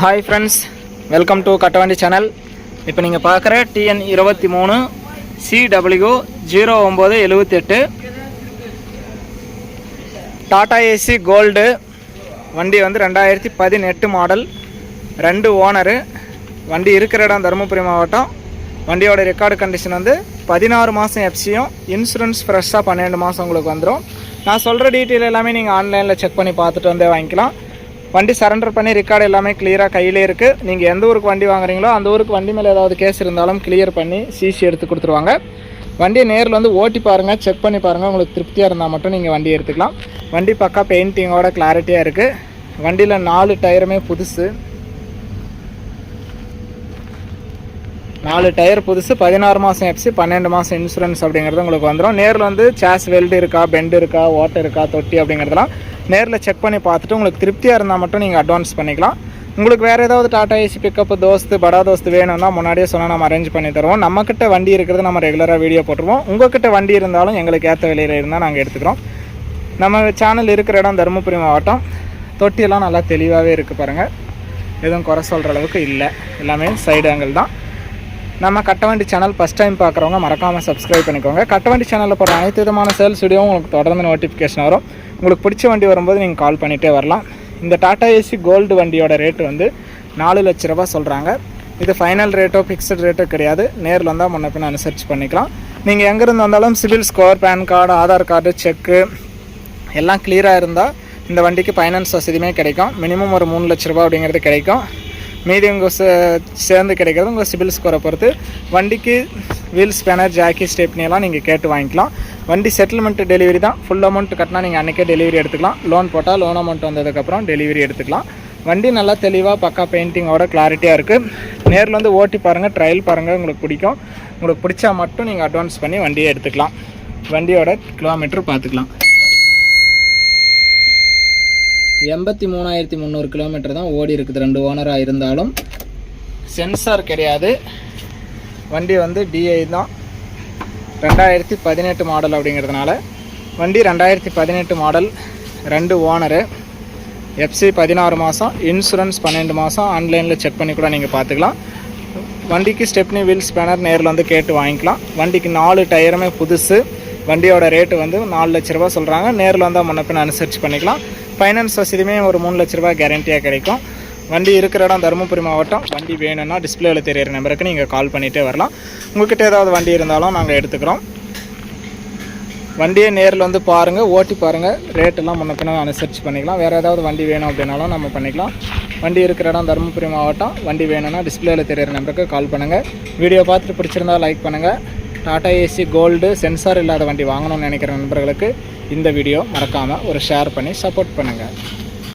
Hi friends welcome to Kattavandi channel இப்போ நீங்கள் பார்க்குற டிஎன் இருபத்தி மூணு சிடபிள்யூ ஜீரோ ஒம்பது எழுபத்தெட்டு டாடா ஏசி கோல்டு வண்டி வந்து ரெண்டாயிரத்தி பதினெட்டு மாடல் ரெண்டு ஓனரு வண்டி இருக்கிற இடம் தருமபுரி மாவட்டம். வண்டியோட ரெக்கார்டு கண்டிஷன் வந்து பதினாறு மாதம் எஃப்சியும் இன்சூரன்ஸ் ஃப்ரெஷ்ஷாக பன்னெண்டு மாதம் உங்களுக்கு வந்துடும் நான் சொல்கிற டீட்டெயில் எல்லாமே நீங்கள் ஆன்லைனில் செக் பண்ணி பார்த்துட்டு வந்தே வாங்கிக்கலாம். வண்டி சரண்டர் பண்ணி ரெக்கார்டு எல்லாமே கிளியராக கையிலே இருக்குது நீங்கள் எந்த ஊருக்கு வண்டி வாங்குறீங்களோ அந்த ஊருக்கு வண்டி மேலே ஏதாவது கேஸ் இருந்தாலும் கிளியர் பண்ணி சிசி எடுத்து கொடுத்துருவாங்க. வண்டியை நேரில் வந்து ஓட்டி பாருங்கள் செக் பண்ணி பாருங்கள் உங்களுக்கு திருப்தியாக இருந்தால் மட்டும் நீங்கள் வண்டி எடுத்துக்கலாம். வண்டி பக்கா பெயிண்டிங்கோட கிளாரிட்டியாக இருக்குது வண்டியில் நாலு டயருமே புதுசு. நாலு டயர் புதுசு பதினாறு மாதம் எஃப்சி பன்னெண்டு மாதம் இன்சூரன்ஸ் அப்படிங்கிறது உங்களுக்கு வந்துடும் நேரில் வந்து சேஸ் வெல்டு இருக்கா பெண்டு இருக்கா ஓட்டை இருக்கா தொட்டி அப்படிங்கிறதெல்லாம் நேரில் செக் பண்ணி பார்த்துட்டு உங்களுக்கு திருப்தியாக இருந்தால் மட்டும் நீங்கள் அட்வான்ஸ் பண்ணிக்கலாம். உங்களுக்கு வேறு ஏதாவது டாடா ஏசி பிக்கப் தோஸ்து படா தோஸ்து வேணும்னா முன்னாடியே சொன்னால் நம்ம அரேஞ்ச் பண்ணி தருவோம். நம்மக்கிட்ட வண்டி இருக்கிறது நம்ம ரெகுலராக வீடியோ போட்டுருவோம். உங்கள்கிட்ட வண்டி இருந்தாலும் எங்களுக்கு ஏற்ற விலையில் இருந்தால் நாங்கள் எடுத்துக்கிறோம். நம்ம சேனல் இருக்கிற இடம் தருமபுரி மாவட்டம். தொட்டியெல்லாம் நல்லா தெளிவாகவே இருக்குது பாருங்கள் எதுவும் குறை சொல்கிற அளவுக்கு இல்லை. எல்லாமே சைடு ஆங்கிள் தான். நம்ம கட்டவண்டி சேனல் ஃபஸ்ட் டைம் பார்க்குறவங்க மறக்காமல் சப்ஸ்கிரைப் பண்ணிக்கோங்க. கட்டவண்டி சேனலில் போகிற அனைத்து விதமான சேல்ஸ் வீடியோவும் உங்களுக்கு தொடர்ந்து நோட்டிஃபிகேஷன் வரும். உங்களுக்கு பிடிச்ச வண்டி வரும்போது நீங்கள் கால் பண்ணிகிட்டே வரலாம். இந்த டாடா ஏசி கோல்டு வண்டியோட ரேட்டு வந்து நாலு லட்ச ரூபா சொல்கிறாங்க இது ஃபைனல் ரேட்டோ ஃபிக்ஸட் ரேட்டோ கிடையாது. நேரில் வந்தால் முன்ன பின் அனுசரித்து பண்ணிக்கலாம். நீங்கள் எங்கேருந்து வந்தாலும் CIBIL score PAN card Aadhaar card cheque எல்லாம் கிளியராக இருந்தால் இந்த வண்டிக்கு ஃபைனான்ஸ் வசதியுமே கிடைக்கும். மினிமம் ஒரு மூணு லட்ச ரூபா அப்படிங்கிறது கிடைக்கும். மீதி உங்கள் சேர்ந்து கிடைக்கிறது உங்கள் சிபில் ஸ்கோரை பொறுத்து. வண்டிக்கு வீல் ஸ்பேனர் ஜாக்கி ஸ்டெப்னியெல்லாம் நீங்கள் கேட்டு வாங்கிக்கலாம். வண்டி செட்டில்மெண்ட் டெலிவரி தான். ஃபுல் அமௌண்ட் கட்டினா நீங்கள் அன்றைக்கே டெலிவரி எடுத்துக்கலாம். லோன் போட்டால் லோன் அமௌண்ட் வந்ததுக்கப்புறம் டெலிவரி எடுத்துக்கலாம். வண்டி நல்லா தெளிவாக பக்கா பெயிண்டிங்கோட கிளாரிட்டியாக இருக்குது நேரில் வந்து ஓட்டி பாருங்கள் ட்ரையல் பாருங்கள் உங்களுக்கு பிடிக்கும். உங்களுக்கு பிடிச்சா மட்டும் நீங்கள் அட்வான்ஸ் பண்ணி வண்டியை எடுத்துக்கலாம். வண்டியோட கிலோமீட்டர் பார்த்துக்கலாம். எண்பத்தி மூணாயிரத்தி முந்நூறு கிலோமீட்டர் தான் ஓடி இருக்குது. ரெண்டு ஓனராக இருந்தாலும். சென்சார் கிடையாது. வண்டி வந்து டிஐ தான். ரெண்டாயிரத்தி பதினெட்டு மாடல் அப்படிங்கிறதுனால வண்டி ரெண்டாயிரத்தி பதினெட்டு மாடல் ரெண்டு ஓனரு எஃப்சி பதினாறு மாதம் இன்சூரன்ஸ் பன்னெண்டு மாதம் ஆன்லைனில் செக் பண்ணி கூட நீங்கள் பார்த்துக்கலாம் வண்டிக்கு ஸ்டெப்னி வீல்ஸ் பேனர் நேரில் வந்து கேட்டு வாங்கிக்கலாம். வண்டிக்கு நாலு டயருமே புதுசு. வண்டியோட ரேட்டு வந்து நாலு லட்ச ரூபா சொல்கிறாங்க நேரில் வந்தால் முன்ன பின்ன அனுசரித்து பண்ணிக்கலாம். ஃபைனான்ஸ் வசதியுமே ஒரு மூணு லட்ச ரூபா கேரண்டியாக கிடைக்கும். வண்டி இருக்கிற இடம் தருமபுரி மாவட்டம். வண்டி வேணும்னா டிஸ்பிளேவில் தெரியிற நம்பருக்கு நீங்கள் கால் பண்ணிகிட்டே வரலாம். உங்கள்கிட்ட ஏதாவது வண்டி இருந்தாலும் நாங்கள் எடுத்துக்கிறோம். வண்டியை நேரில் வந்து பாருங்கள் ஓட்டி பாருங்கள் ரேட்டெல்லாம் முன்ன பின்ன அனுசரித்து பண்ணிக்கலாம். வேறு ஏதாவது வண்டி வேணும் அப்படின்னாலும் நம்ம பண்ணிக்கலாம். வண்டி இருக்கிற இடம் தருமபுரி மாவட்டம். வண்டி வேணும்னா டிஸ்பிளேவில் தெரியிற நம்பருக்கு கால் பண்ணுங்கள் வீடியோ பார்த்துட்டு பிடிச்சிருந்தா லைக் பண்ணுங்கள் டாடா ஏசி கோல்டு சென்சார் இல்லாத வண்டி வாங்கணும்னு நினைக்கிற நண்பர்களுக்கு இந்த வீடியோ மறக்காமல் ஒரு ஷேர் பண்ணி சப்போர்ட் பண்ணுங்கள்